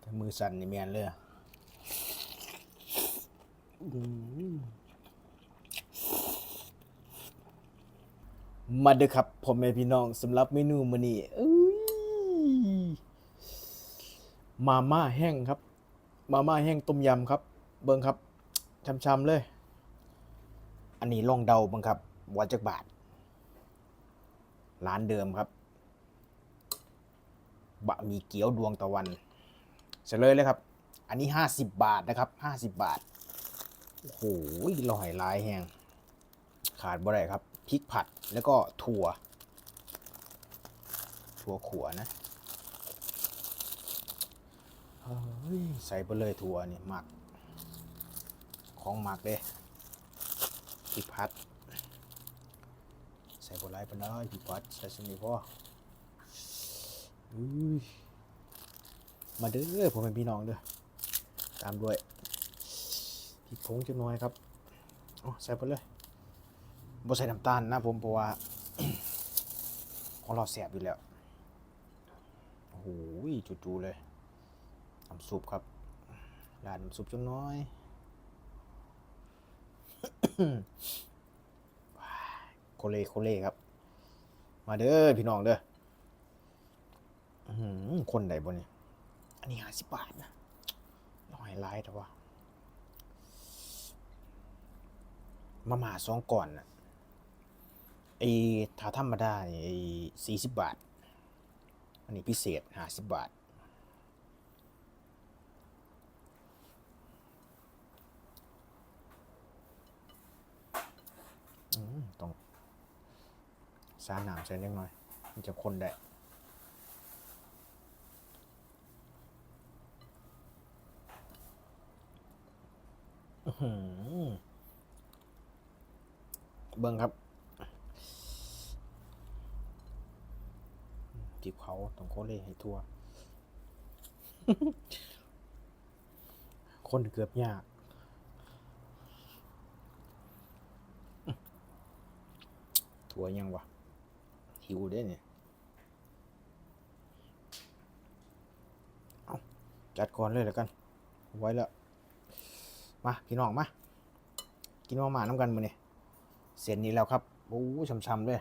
แต่มือสั่นนี่แมนเลยอมาเด้อครับพ่อแม่พี่น้องสำหรับเมนูมื้อนี้เอ้ยมาม่าแห้งครับ มาม่าแห้งต้มยำครับ เบิ่งครับช้ำๆเลย อันนี้ลองเดาบังครับว่าจักบาท ร้านเดิมครับ บะหมี่เกี๊ยวดวงตะวันเฉลยเลยครับ อันนี้50บาทนะครับ50บาทโอ้โหลอยลายแหงขาดบ่ได้ครับพริกผัดแล้วก็ถั่ว ถั่วขัวนะใส่ไปเลยถั่วนี่หมัก ของหมักเลยพริกผัด ใส่บหลายปานใดพริกผัดใส่สนิทพออุ้ย มาเด้อผมเป็นพี่น้องเด้อตามด้วยพริกผงจักหน่อยครับอ๋อใส่ไปเลยบ่ใส่น้ำตาลนะผมเพราะว่า ของเราแสบอยู่แล้ว โอ้โหจู่ๆเลยน้ำซุปครับราดน้ำซุปจักหน้อยโคเลโคเลครับ มาเด้อพี่น้องเด้อ คนไหนบนเนี่ยอันนี้ห้าสิบบาทนะน้อยไลท์แต่ว่ามาม่าสองก่อนน่ะไอ้ถ้าธรรมดาเนี่ยไอ้สี่สิบบาท อันนี้พิเศษห้าสิบบาทต้องสาหนามใส่เล็กน้อย มันจะคนได้ อื้อหือ เบิ่งครับจีบเขาต้องโคเล่ให้ทั่ว คนเกือบยากถั่วยังวะ หิวเด้เนี่ยเอาจัดก่อนเลยแล้วกัน ไว้แล้ว มาพี่น้องมา กินมาม่าน้ำกันมือนี่เสร็จนี้แล้วครับโอ้ช่ำๆด้วย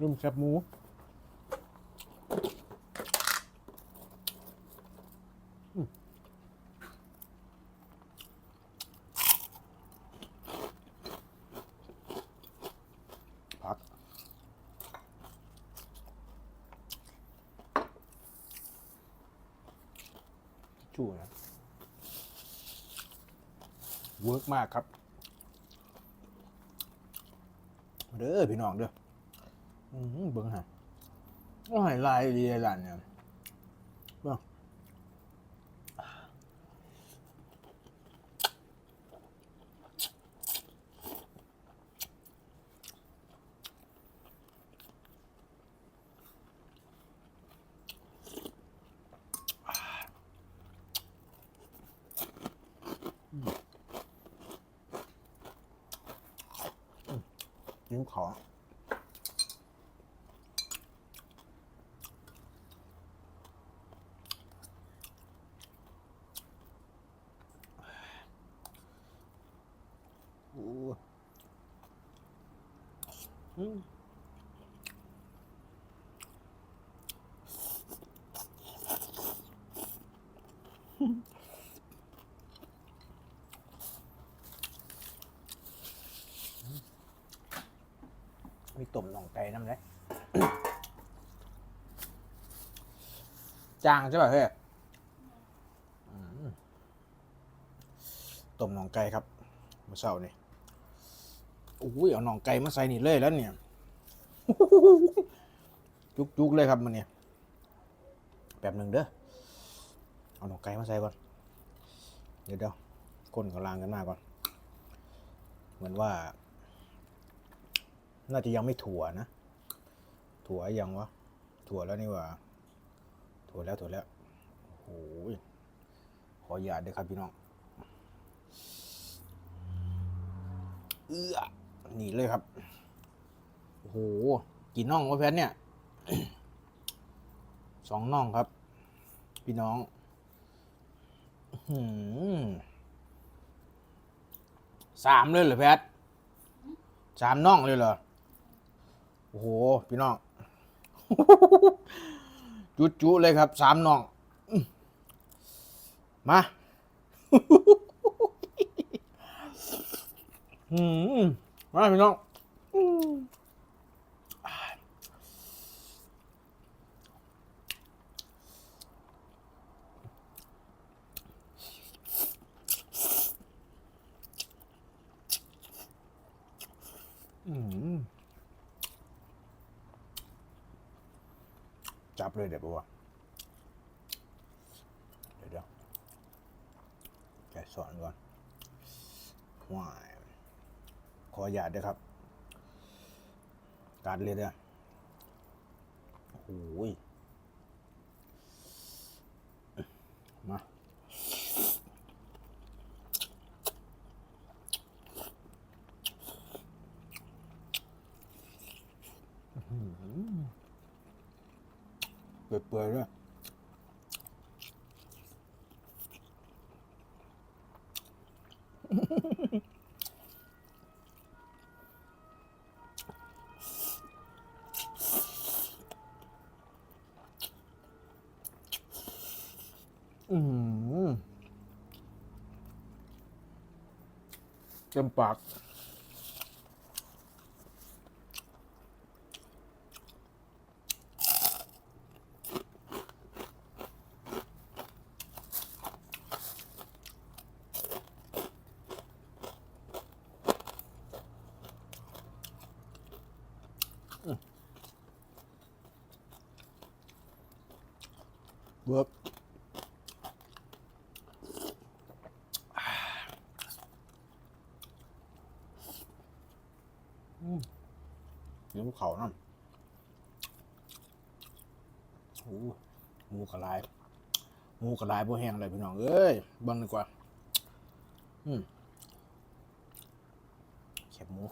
รุ่มแคบหมู พัก ชู่นะเวิร์กมากครับ เด้อพี่น้องเด้อเบิ่งฮะโอ้ยลายดีเลยล่ะเนี่ยเบิ่ง ยิ้มขอ โอ้อืมมี ต้มหน่องไก่น้ำเลยจางใช่ป่ะเฮ้ยอืมต้มหน่องไก่ครับเมื่อเช้านี่โอ้ยเอาหน่องไก่มาใส่นี่เลยแล้วเนี่ยจุกๆเลยครับมันเนี่ยแป๊บหนึ่งเด้อเอาหน่องไก่มาใส่ก่อน เดี๋ยวเดี๋ยวคนเขาลางกันมาก่อน เหมือนว่า น่าจะยังไม่ถั่วนะ ถั่วยังวะ ถั่วแล้วนี่ว่า ถั่วแล้วถั่วแล้วโอ้โหขอหยาดด้วยครับพี่น้อง เอื้อหนีเลยครับ โอ้โห กี่น่องวะแพทเนี่ย สองน่องครับ พี่น้องหือสามเลยเหรอแพทสามน่องเลยเหรอ อ้โห พี่น้อง จุ๊ๆเลยครับสามน่อง มาอืมมาพี่น้องอืมอืม จับเลยเดี๋ยวปะวะเดี๋ยวเดี๋ยวแกสอนก่อนว้ายขออย่าตด้วยครับ การเลยเนี่ยโอ้ยมา เปื่อยๆด้วยอืมเต็มปาก เวิร์กเดี๋ยวเขาน้ำโอ้ หมูกระลายหมูกระลายพวกแห้งเลยพี่น้องเอ้ยบังดีกว่า อืมแคบหมู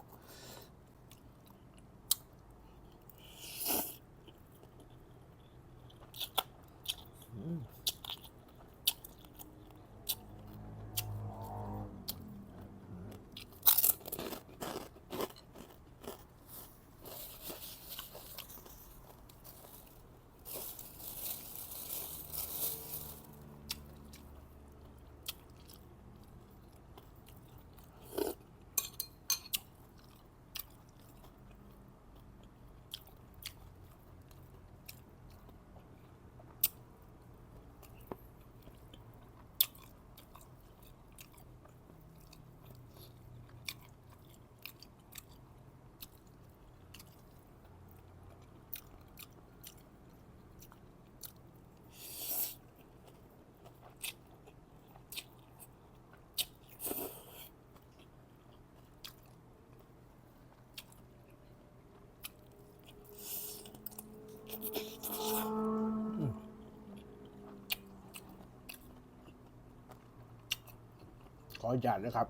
ขอจัดนะครับ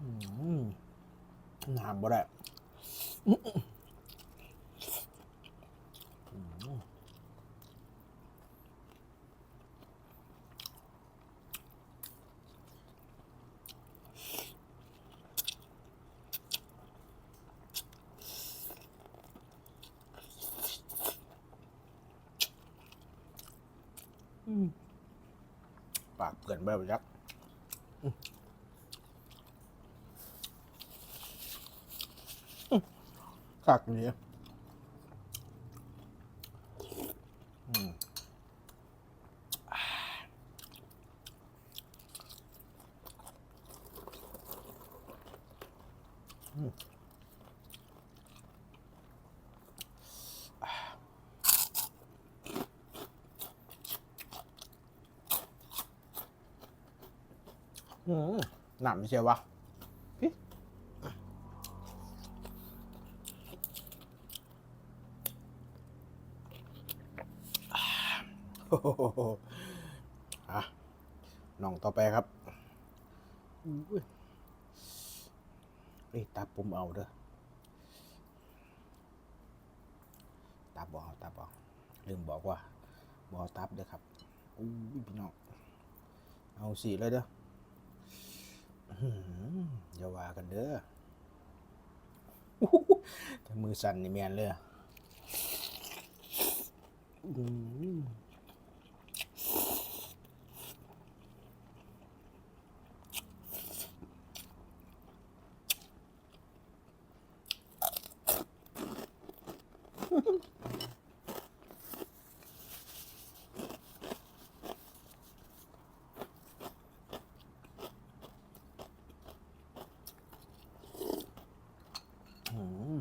อืมน้ำบ่ได้อื้ออืมอืมปากเปื่อ นแบบยักษ์คักเนี้ย หนำเชียววะอะน้องต่อไปครับอุ้ยเอ้ยตับผมเอาเด้อตับบอาตับบอาลืมบอกว่า บอาตับเด้อครับอู้ยพี่น้อง เอาสีเลยเด้อ อย่าว่ากันเด้อแต่มือสั่นนี่แมนเลยอะอื้อหือ อืม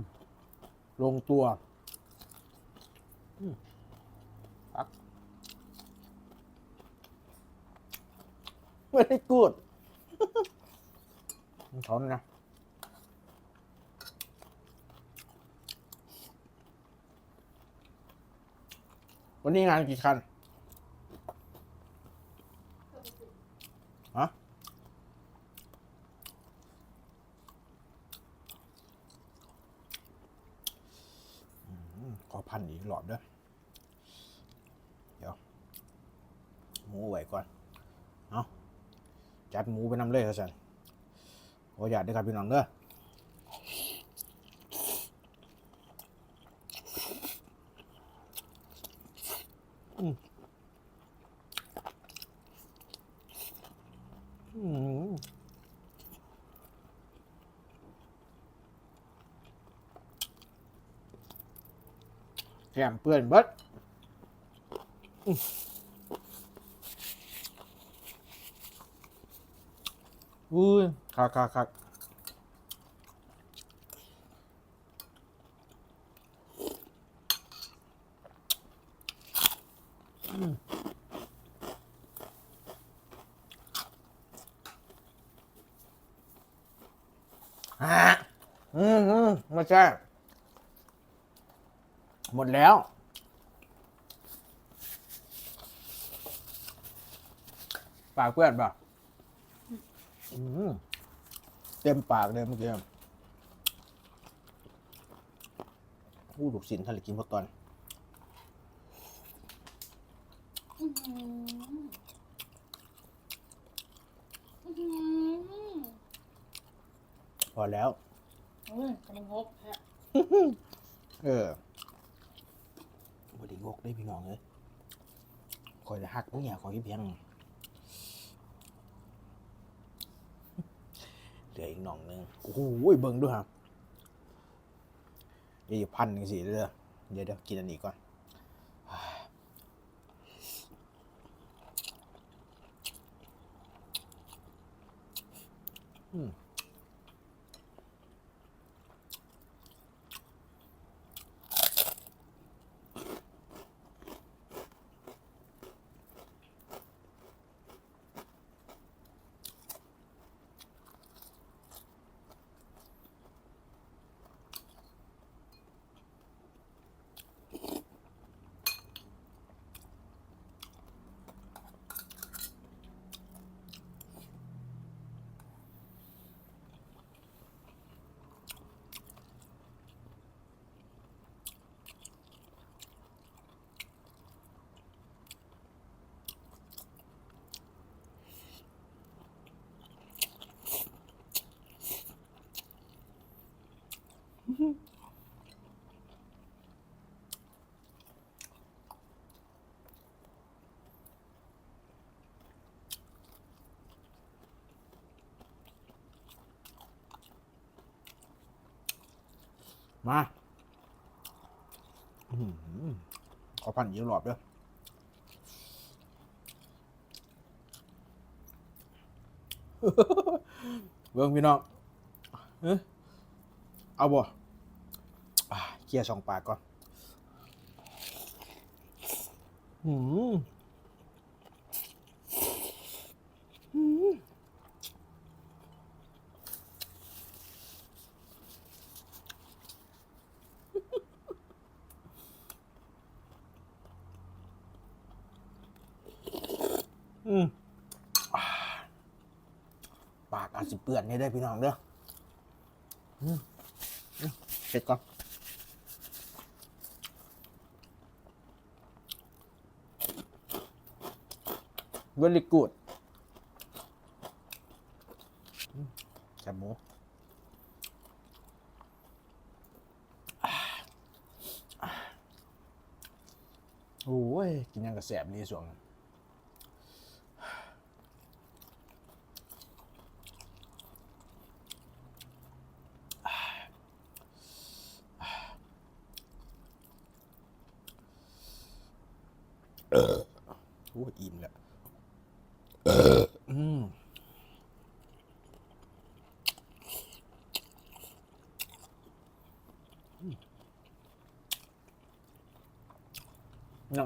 ลงตัวอืมพักไม่ได้กูดถอนนะวันนี้งานกี่คัน ฮะ อืมขอพันอีกหลอดด้วย เดี๋ยว หมูไว้ก่อน เอาจัด หมูไปนำเลยครับฉันขออยากได้ครับพี่น้องเด้ออืมอืมแถมเปื่อนเบิดอื อุ้ยคักคักคักอืมฮะอืมอืมไม่ใช่ หมดแล้วปากเพื่อนป่ะ อืมเต็มปากเลยเมื่อกี้อู้ลูกศิลทะเลกินพอตอน อื้อหืออื้อหือพอแล้ว โอ้ยกำลังงกฮะเออบ่ได้งกได้พี่น้องเลยคอยจะหักพวกเนี่ยคอยเพียง เหลืออีกหน่องนึงโอ้โหเบิ่งด้วยครับเดี๋ยวพันหนึ่งสิเด้อเดี๋ยวเดี๋ยวกินอันนี้ก่อนอืม มาอขอพันอีกรอบด้อเบิ่งพี่น้องเอาบ่ เคลียร์ช่องปากก่อนอืมอืมอืมปากอาจสิเปื่อนนี่ได้อพี่น้องเด้อเผ็ดก่อน เวลิกูดแซ่บหมูโอ้ย กินยังกระแสบนี่ส่วงโอ้ยอิ่มแล้วอืม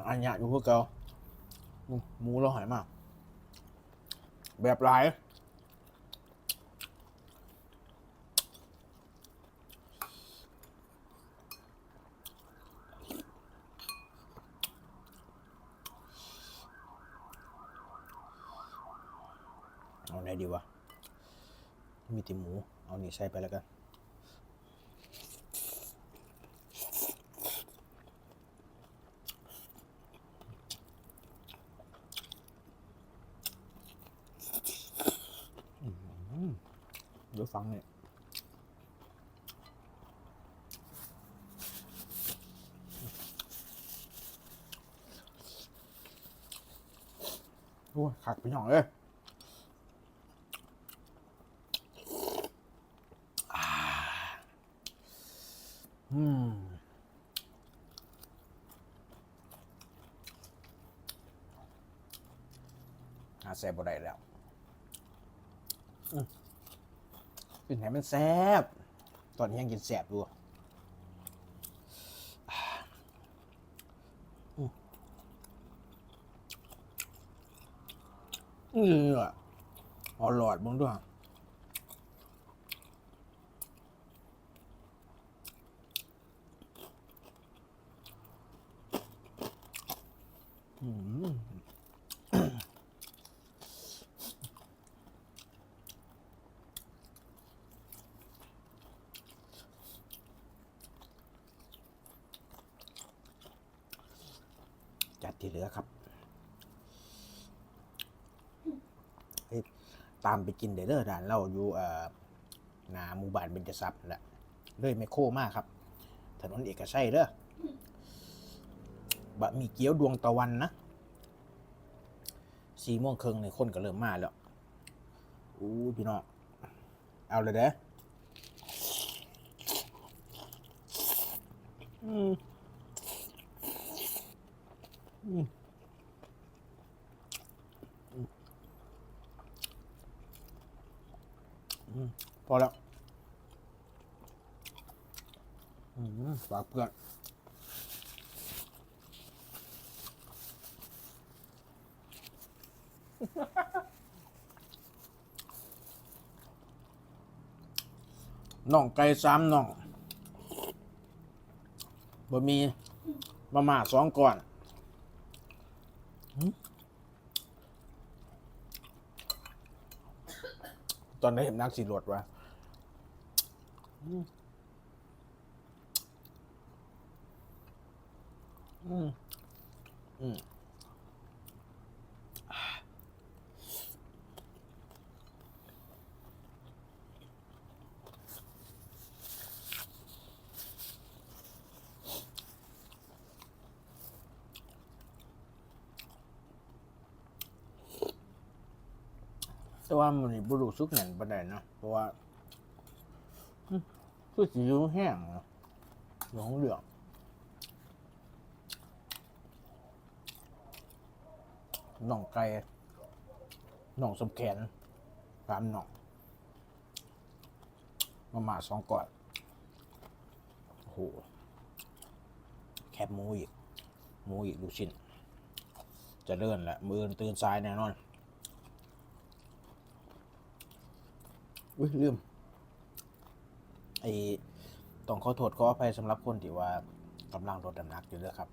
ยังอันยะอยู่พวกเกาอืมหมูเราหายมาก แบบหลายเอาไหนดีวะ มีติหมู เอานี่ใส่ไปแล้วกัน อื้อหือเดี๋ยว ฟังเนี่ยโอ้ยขักไปหน่องเลยอืมหาแซ่บบ่ได้แล้ว อืม กินไหนมันแซ่บตอนนี้ยังกินแซ่บอยู่อ่าอืมอือเอหลอดมึงด้วยอืม จัดที่เหลือครับ เฮ้ยตามไปกินเดอเดอร้านเราอยู่เอ่อนาหมู่บ้านเบญจทรัพย์แหละเลยไม่โคมากครับ ถนนเอกชัยเด้อบะมีเกี๊ยวดวงตะวันนะสี่โมงครึ่งในคนก็เริ่มมาแล้วอู้พี่น้องเอาเลยเด้ออืมอืมอืมอืม พอแล้วอืมฝากเพื่อนน่องไก่สามน่องบะหมี่มาม่าสองก่อน ตอนนี้เห็นนักสีรถวะอืม อืม แต่ว่ามันบุรุษซุกแน่นประเด็นนะเพราะว่าคือสีแห้งนะหลงเหลืองน่องไก่น่องสมแขนสามน่องมาม่าสองก่อนโอ้โหแคบหมูอีกหมูอีกลูกชิ้น จะเลื่อนแหละมือตื่นซ้ายแน่นอน อุ้ยลืมไอ้ต้องขอโทษขออภัยสำหรับคนที่ว่ากำลังลดน้ำหนักอยู่เด้อครับ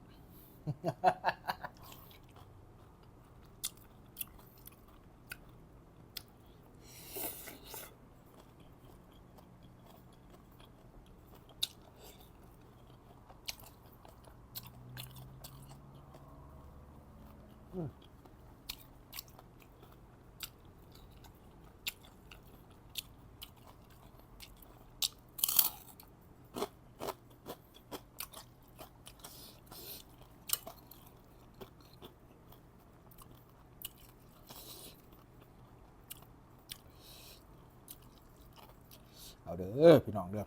เอาเด้อพี่น้องเด้อ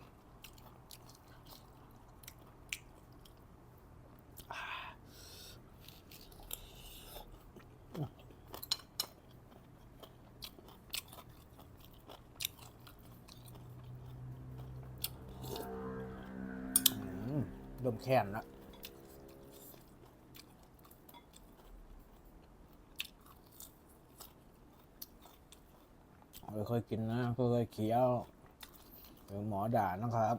อืมเริ่มแค้นล้วค่อยกินนะค่อยเคี้ยว ดี๋ยวหมอด่านะครับ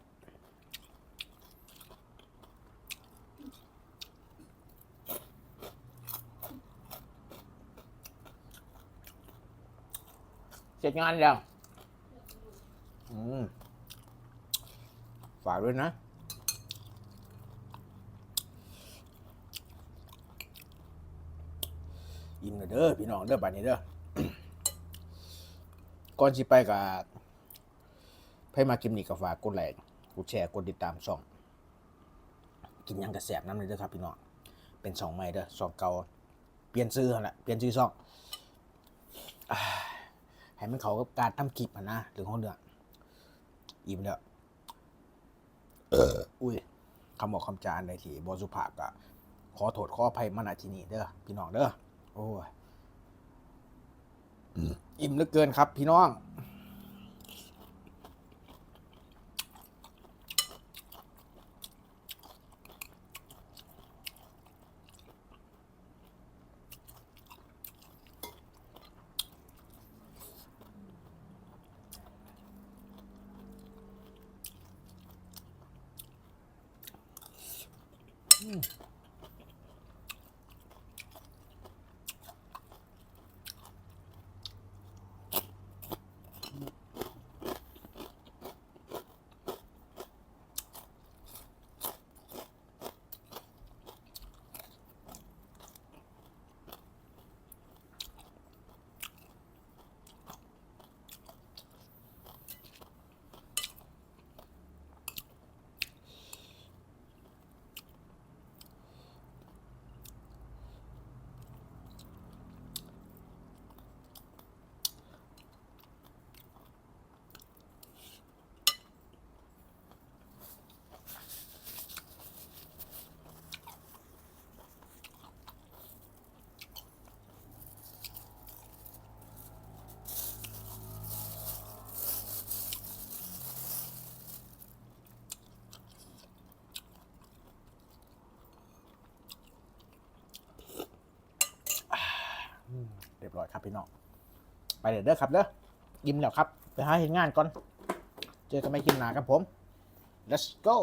เสร็จงานแล้วฝากด้วยนะ อิ่มแล้วเด้อพี่น้องเด้อบัดนี้เด้อก่อนสิไปกับ ให้มากินนี่ก็ฝากกดไลค์กดแชร์กดติดตามช่อง กินยังกระแสบน้ำเลยเด้อครับพี่น้องเป็นช่องใหม่เด้อช่องเก่าเปลี่ยนชื่อแหละเปลี่ยนชื่อช่องให้มันเขากับการทำคลิปนะหรือของเรื่ออิ่มแล้วอออุ้ยคำบอกคำจาในที่บอสุภาพก็ขอโทษขออภัยมาณที่นี่เด้อพี่น้องเด้อโอ้ยอิ่มเหลือเกินครับ พี่น้อง เบร้อยครับพี่น้องไปเด้อเด้อครับเด้อยิ้มแล้วครับไปหาเห็นงานก่อน เจอกันไม่กินหนาครับผม let's go